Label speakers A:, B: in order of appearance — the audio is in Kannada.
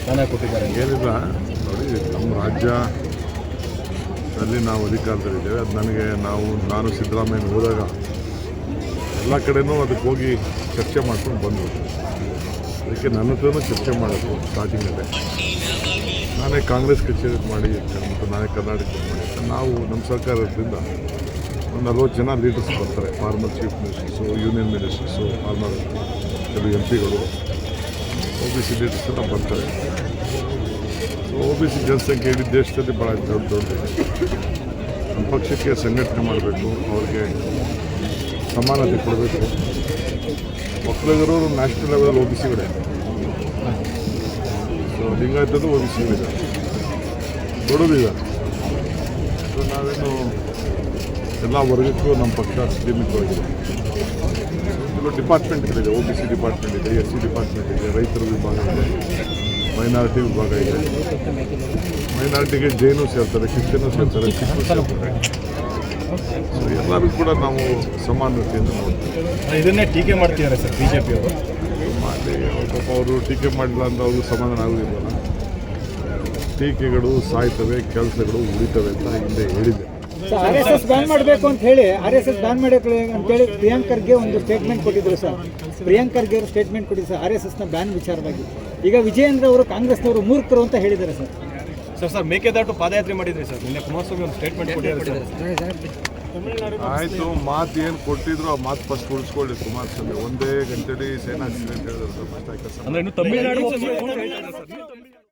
A: ಸ್ಥಾನ ಕೊಟ್ಟಿದ್ದಾರೆ.
B: ಏನಿಲ್ಲ, ನೋಡಿ, ನಮ್ಮ ರಾಜ್ಯ ಅಲ್ಲಿ ನಾವು ಅಧಿಕಾರದಲ್ಲಿದ್ದೇವೆ ಅದು ನನಗೆ ನಾವು, ನಾನು ಸಿದ್ದರಾಮಯ್ಯ ಹೋದಾಗ ಎಲ್ಲ ಕಡೆನೂ ಅದಕ್ಕೆ ಹೋಗಿ ಚರ್ಚೆ ಮಾಡ್ಕೊಂಡು ಬಂದರು ಅದಕ್ಕೆ ನನ್ನ ಹತ್ರನೂ ಚರ್ಚೆ ಮಾಡೋದು ಸ್ಟಾರ್ಟಿಂಗಲ್ಲೇ ನಾನೇ ಕಾಂಗ್ರೆಸ್ ಕಚೇರಿ ಮಾಡಿ, ಮತ್ತು ನಾನೇ ಕರ್ನಾಟಕ ಮಾಡಿ ನಾವು ನಮ್ಮ ಸರ್ಕಾರದಿಂದ ಒಂದು ನಲ್ವತ್ತು ಜನ ಲೀಡರ್ಸ್ ಬರ್ತಾರೆ. Former chief ministers union ministers former ಕೆಲವು ಎಂ ಪಿಗಳು. ಬಿ ಸಿ ಲೀಡರ್ಸ್ ಎಲ್ಲ ಬರ್ತಾರೆ ಒ ಬಿ ಸಿ ಜನಸಂಖ್ಯೆ ಇಡೀ ದೇಶದಲ್ಲಿ ಭಾಳ ದೊಡ್ಡ ದೊಡ್ಡ ನಮ್ಮ ಪಕ್ಷಕ್ಕೆ ಸಂಘಟನೆ ಮಾಡಬೇಕು, ಅವ್ರಿಗೆ ಸಮಾನತೆ ಕೊಡಬೇಕು. ಒಕ್ಕಲಿಗರು ನ್ಯಾಷನಲ್ ಲೆವೆಲ್ ಒ ಬಿ ಸಿಗಳೇ ಸೊ ಲಿಂಗಾಯತದ್ದು ಒ ಬಿ ಸಿಗಳಿದ್ದಾರೆ ಸೊ ನಾವೇನು ಎಲ್ಲ ವರ್ಗಕ್ಕೂ ನಮ್ಮ ಪಕ್ಷ ಸೀಮಿತವಾಗಿದೆ. ಡಿಪಾರ್ಟ್ಮೆಂಟ್ಗಳಿದೆ ಒ ಬಿ ಸಿ ಡಿಪಾರ್ಟ್ಮೆಂಟ್ ಇದೆ ಎಸ್ ಸಿ ಡಿಪಾರ್ಟ್ಮೆಂಟ್ ಇದೆ ರೈತರ ವಿಭಾಗ ಇದೆ ಮೈನಾರಿಟಿ ವಿಭಾಗ ಇದೆ. ಮೈನಾರಿಟಿಗೆ ಜೈನು ಸೇರ್ತಾರೆ ಕ್ರಿಶ್ಚಿಯನು ಸೇರ್ತಾರೆ ಎಲ್ಲರಿಗೂ ಸೇರ್ತಾರೆ. ಸೊ ಎಲ್ಲರೂ ಕೂಡ ನಾವು ಸಮಾನತೆಯನ್ನು ನೋಡ್ತೀವಿ.
A: ಇದನ್ನೇ ಟೀಕೆ ಮಾಡ್ತಿದ್ದಾರೆ ಸರ್ ಬಿ ಜೆ
B: ಮಾಡಿ ಅವ್ರು. ಪಾಪ ಅವರು ಟೀಕೆ ಮಾಡಿಲ್ಲ ಅಂತ ಅವರು ಸಮಾಧಾನ ಆಗೋದಿಲ್ಲ ಟೀಕೆಗಳು ಸಾಯ್ತವೆ ಕೆಲಸಗಳು ಉಳಿತವೆ ಅಂತ ಹಿಂದೆ ಹೇಳಿದ್ದೆ.
C: ಆರ್ ಎಸ್ ಎಸ್ ಬ್ಯಾನ್ ಮಾಡಬೇಕು ಅಂತ ಹೇಳಿ ಆರ್ ಎಸ್ ಎಸ್ ಬ್ಯಾನ್ ಮಾಡಬೇಕು ಅಂತ ಹೇಳಿ ಪ್ರಿಯಾಂಕರ್ಗೆ ಒಂದು ಸ್ಟೇಟ್ಮೆಂಟ್ ಕೊಟ್ಟಿದ್ರು ಸರ್. ಪ್ರಿಯಾಂಕರ್ಗೆ ಅವರು ಸ್ಟೇಟ್ಮೆಂಟ್ ಕೊಟ್ಟಿದ್ರು ಸರ್ ಆರ್ ಎಸ್ ಎಸ್ನ ಬ್ಯಾನ್ ವಿಚಾರವಾಗಿ. ಈಗ ವಿಜಯೇಂದ್ರ ಅವರು ಕಾಂಗ್ರೆಸ್ನವರು ಮೂರ್ಖರು ಅಂತ ಹೇಳಿದ್ದಾರೆ ಸರ್.
A: ಸರ್ ಸರ್ ಮೇಕೆದಾಟು ಪಾದಯಾತ್ರೆ ಮಾಡಿದ್ರಿ ಸರ್. ನಿನ್ನೆ ಕುಮಾರಸ್ವಾಮಿ ಒಂದು ಸ್ಟೇಟ್ಮೆಂಟ್ ಕೊಟ್ಟಿದ್ದಾರೆ ಸರ್.
B: ಆಯಿತು ಮಾತು ಏನು ಕೊಟ್ಟಿದ್ರು ಆ ಮಾತು ಫಸ್ಟ್ ಉಳಿಸ್ಕೊಳ್ಳಿ ಕುಮಾರಸ್ವಾಮಿ. ಒಂದೇ ಗಂಟೆಲಿ ಸೇನಾ ಅಂತ ಹೇಳಿದ್ರು ಫಸ್ಟ್
A: ಅಂದ್ರೆ ಇನ್ನು ತಮಿಳುನಾಡು